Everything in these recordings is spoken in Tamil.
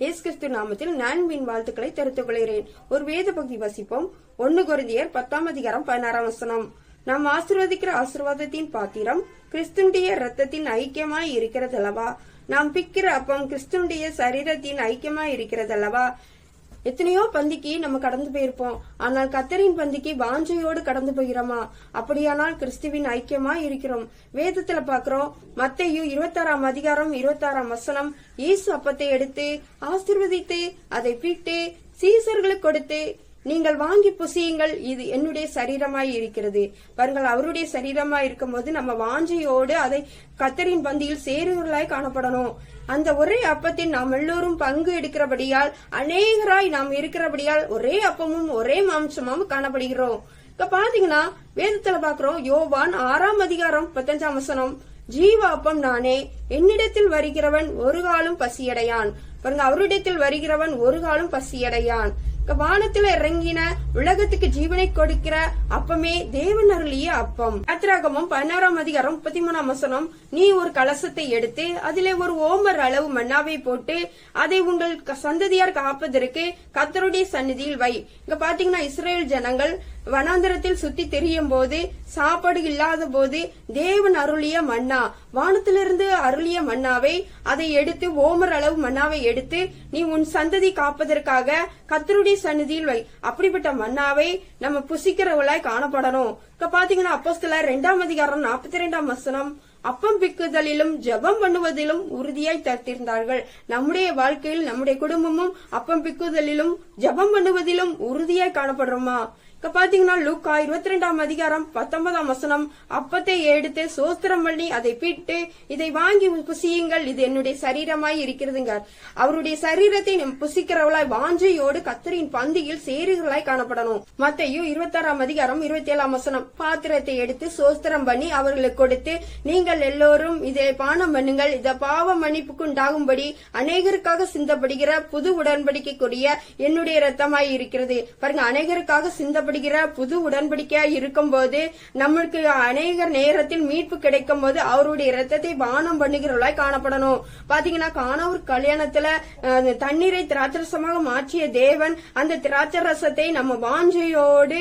இயேசு கிறிஸ்து நாமத்தில் நான் மீன் வாழ்த்துக்களை தெரிவித்துக் கொள்கிறேன். ஒரு வேத பகுதி வசிப்போம். ஒன்னு குருந்தியர் பத்தாம் அதிகாரம் பதினாறாம் வசனம். நாம் ஆசிர்வதிக்கிற ஆசிர்வாதத்தின் பாத்திரம் கிறிஸ்துடைய ரத்தத்தின் ஐக்கியமாய் இருக்கிறதல்லவா? நாம் பிக்கிற அப்பம் கிறிஸ்துடைய சரீரத்தின் ஐக்கியமாய் இருக்கிறதல்லவா? எத்தனையோ பந்திக்கு நம்ம கடந்து போயிருப்போம். ஆனால் கத்தரின் பந்திக்கு வாஞ்சையோடு கடந்து போகிறோமா? அப்படியானால் கிறிஸ்துவின் ஐக்கியமா இருக்கிறோம். வேதத்துல பாக்குறோம் மத்தையும் இருபத்தாறாம் அதிகாரம் இருபத்தாறாம் வசனம் இயேசு அப்பத்தை எடுத்து ஆசிர்வதித்து அதை பிட்டு சீசர்களுக்கு கொடுத்து நீங்கள் வாங்கி புசியுங்கள் இது என்னுடைய சரீரமாய் இருக்கிறது. பாருங்கள் அவருடைய சரீரமாய் இருக்கும்போது நம்ம வாஞ்சையோடு அதை கத்தரின் பந்தியில் சேருவர்களாய் காணப்படணும். அந்த ஒரே அப்பத்தில் நாம் எல்லோரும் பங்கு எடுக்கிறபடியால் அநேகராய் நாம் இருக்கிறபடியால் ஒரே அப்பமும் ஒரே மாம்சமும் காணப்படுகிறோம். இப்ப பாத்தீங்கன்னா வேதத்துல பாக்குறோம் யோவான் ஆறாம் அதிகாரம் பத்தஞ்சாம் வசனம் ஜீவ அப்பம் நானே என்னிடத்தில் வருகிறவன் ஒரு காலம் பசியடையான். பாருங்க அவரிடத்தில் வருகிறவன் ஒரு காலம் பசியடையான். வானத்துல இறங்கின உலகத்துக்கு ஜீவனை கொடுக்கிற அப்பமே தேவன் அருளிய அப்பம். யாத்திராகமம் பதினாறாம் அதிகாரம் முப்பத்தி மூணாம் வசனம் நீ ஒரு கலசத்தை எடுத்து அதிலே ஒரு ஓமர் அளவு மண்ணாவை போட்டு அதை உங்கள் சந்ததியார் காப்பதற்கு கத்தருடைய சந்நிதியில் வை. இங்க பாத்தீங்கன்னா இஸ்ரேல் ஜனங்கள் வனாந்தரத்தில் சுத்தி தெரியும் போது சாப்பாடு இல்லாத போது தேவன் அருளிய மன்னா. வானத்திலிருந்து அருளிய மன்னாவை அதை எடுத்து ஓமர் அளவு மன்னாவை எடுத்து நீ உன் சந்ததி காப்பதற்காக கத்தருடைய சன்னதியில் வை. அப்படிப்பட்ட மன்னாவை நம்ம புசிக்கிறவளாய் காணப்படணும். இப்ப பாத்தீங்கன்னா அப்போஸ்தல ரெண்டாம் அதிகாரம் நாற்பத்தி ரெண்டாம் வசனம் அப்பம் பிக்குதலிலும் ஜெபம் பண்ணுவதிலும் உறுதியாய் தத்திருந்தார்கள் நம்முடைய வாழ்க்கையில் நம்முடைய குடும்பமும் அப்பம் பிக்குதலிலும் ஜெபம் பண்ணுவதிலும் உறுதியாய் காணப்படுறோமா? பாத்தீங்கன்னா லூக்கா இருபத்தி ரெண்டாம் அதிகாரம் பத்தொன்பதாம் வசனம். அப்பத்தை எடுத்து சோஸ்திரம் பண்ணி அதை பிட்டு இதை வாங்கி புசியுங்கள். இது என்னுடைய சரீரமாய் இருக்கிறதுங்க அவருடைய சரீரத்தை புசிக்கிறவளாய் வாஞ்சையோடு கத்தரின் பந்தியில் சேருகளாய் காணப்படணும். மத்தையும் இருபத்தாறாம் அதிகாரம் இருபத்தி ஏழாம் வசனம். பாத்திரத்தை எடுத்து சோஸ்திரம் பண்ணி அவர்களுக்கு கொடுத்து நீங்கள் எல்லோரும் இதை பானம் பண்ணுங்கள். இத பாவ மன்னிப்புக்கு உண்டாகும்படி அநேகருக்காக சிந்தப்படுகிற புது உடன்படிக்கைக்குரிய என்னுடைய ரத்தமாய் இருக்கிறது. பாருங்க அநேகருக்காக சிந்த பண்ணப்படுகிற புது உடன்படிக்கையா இருக்கும் போது நம்மளுக்கு அநேக நேரத்தில் மீட்பு கிடைக்கும் போது அவருடைய ரத்தத்தை பானம் பண்ணுகிறவர்களாய் காணப்படணும். பாத்தீங்கன்னா காணவர் கல்யாணத்துல தண்ணீரை திராட்சரசமாக மாற்றிய தேவன் அந்த திராட்சரசத்தை நம்ம வாஞ்சையோடு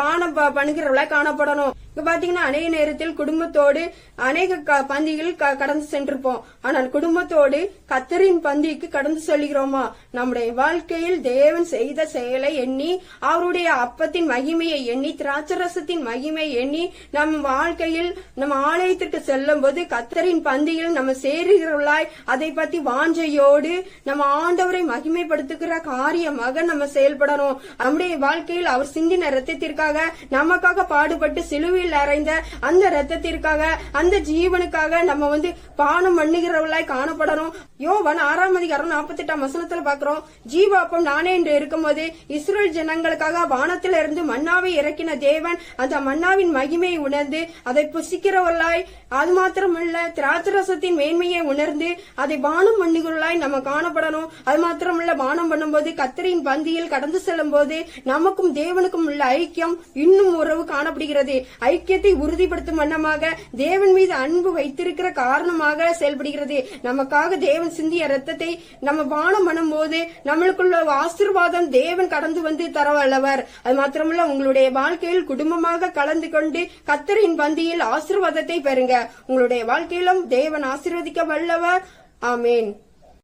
பானம் பண்ணுகிறவர்களாய் காணப்படணும். இங்க பாத்தீங்கன்னா அநேக நேரத்தில் குடும்பத்தோடு அநேக பந்திகள் கடந்து சென்றிருப்போம். ஆனால் குடும்பத்தோடு கத்தரின் பந்திக்கு கடந்து செல்கிறோமா? நம்முடைய வாழ்க்கையில் தேவன் செய்த செயலை எண்ணி அவருடைய அப்பத்தின் மகிமையை எண்ணி திராட்சரசத்தின் மகிமை எண்ணி நம் வாழ்க்கையில் நம்ம ஆலயத்திற்கு செல்லும் போது கத்தரின் பந்தியில் நம்ம சேருகிறவர்களாய் அதை பத்தி வாஞ்சையோடு நம்ம ஆண்டவரை மகிமைப்படுத்துகிற காரியமாக நம்ம செயல்படணும். நம்முடைய வாழ்க்கையில் அவர் சிந்தின ரத்தத்திற்காக நமக்காக பாடுபட்டு சிலுவை சிலுவையில் அறைந்த அந்த ரத்தத்திற்காக அந்த ஜீவனுக்காக நம்ம வந்து பானம் பண்ணுகிறவர்களாய் காணப்படணும். யோவன் ஆறாம் அதிகாரம் நாற்பத்தி எட்டாம் வசனத்துல பாக்குறோம் ஜீவாப்பம் நானே என்று இருக்கும்போது இஸ்ரேல் ஜனங்களுக்காக வானத்தில இருந்து மன்னாவை இறக்கின தேவன் அந்த மன்னாவின் மகிமையை உணர்ந்து அதை புசிக்கிறவர்களாய் அது மாத்திரமல்ல திராட்சரசத்தின் மேன்மையை உணர்ந்து அதை பானம் பண்ணுகிறவர்களாய் நம்ம காணப்படணும். அது மாத்திரமல்ல பானம் பண்ணும்போது கத்திரியின் பந்தியில் கடந்து செல்லும் போது நமக்கும் தேவனுக்கும் உள்ள ஐக்கியம் இன்னும் உறவு காணப்படுகிறது. ஐக்கியத்தை உறுதிப்படுத்தும் வண்ணமாக தேவன் மீது அன்பு வைத்திருக்கிற காரணமாக செயல்படுகிறது. நமக்காக தேவன் சிந்திய ரத்தத்தை நம்ம பானம் பண்ணும்போது நம்மளுக்குள்ள ஆசிர்வாதம் தேவன் கடந்து வந்து தரவல்லவர். அது மாத்திரமல்ல உங்களுடைய வாழ்க்கையில் குடும்பமாக கலந்து கொண்டு கத்தரின் பந்தியில் ஆசிர்வாதத்தை பெறுங்க. உங்களுடைய வாழ்க்கையிலும் தேவன் ஆசிர்வதிக்க வல்லவர். ஆமேன்.